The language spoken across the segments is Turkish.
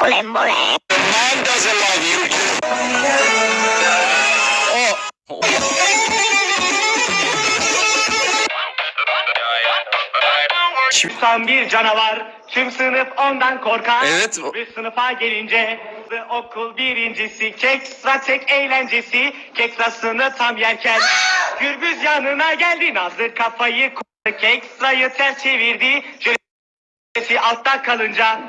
Colembole. Man doesn't love you. Oh. Bir canavar, tüm sınıf ondan korkar. Evet, Bir sınıfa gelince okul birincisi, kekstra tek eğlencesi, keksasını tam yerken Gürbüz yanına geldi, Nazlı kafayı koydu, kekstrayı ters çevirdi, jölesi altta kalınca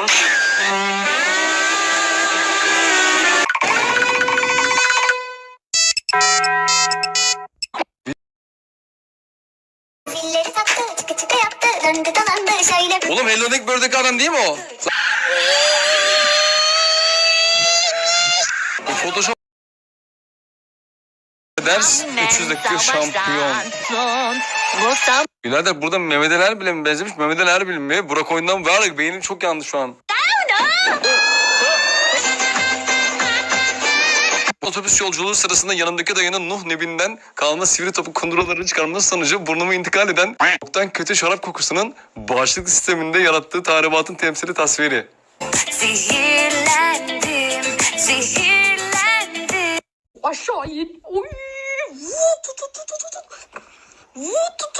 Zilleri taktı, çıkı çıkı yaptı, döndü dolandı şöyle. Oğlum Hello Nick Bird'deki adam değil mi o? Bu Photoshop ders 300 dakika şampiyon. Birader burada Mehmet Ali Erbil'e mi benzemiş? Mehmet Ali Erbil mi? Burak oyundan var beynim çok yandı şu an. Otobüs yolculuğu sırasında yanımdaki dayının Nuh nebinden kalma sivri topu kunduraları çıkarması sonucu burnuma intikal eden çoktan kötü şarap kokusunun bağışıklık sisteminde yarattığı tahribatın temsili tasviri. Zehirlendim, zehirlendim. aşağı in. Oy. 우뚜뚜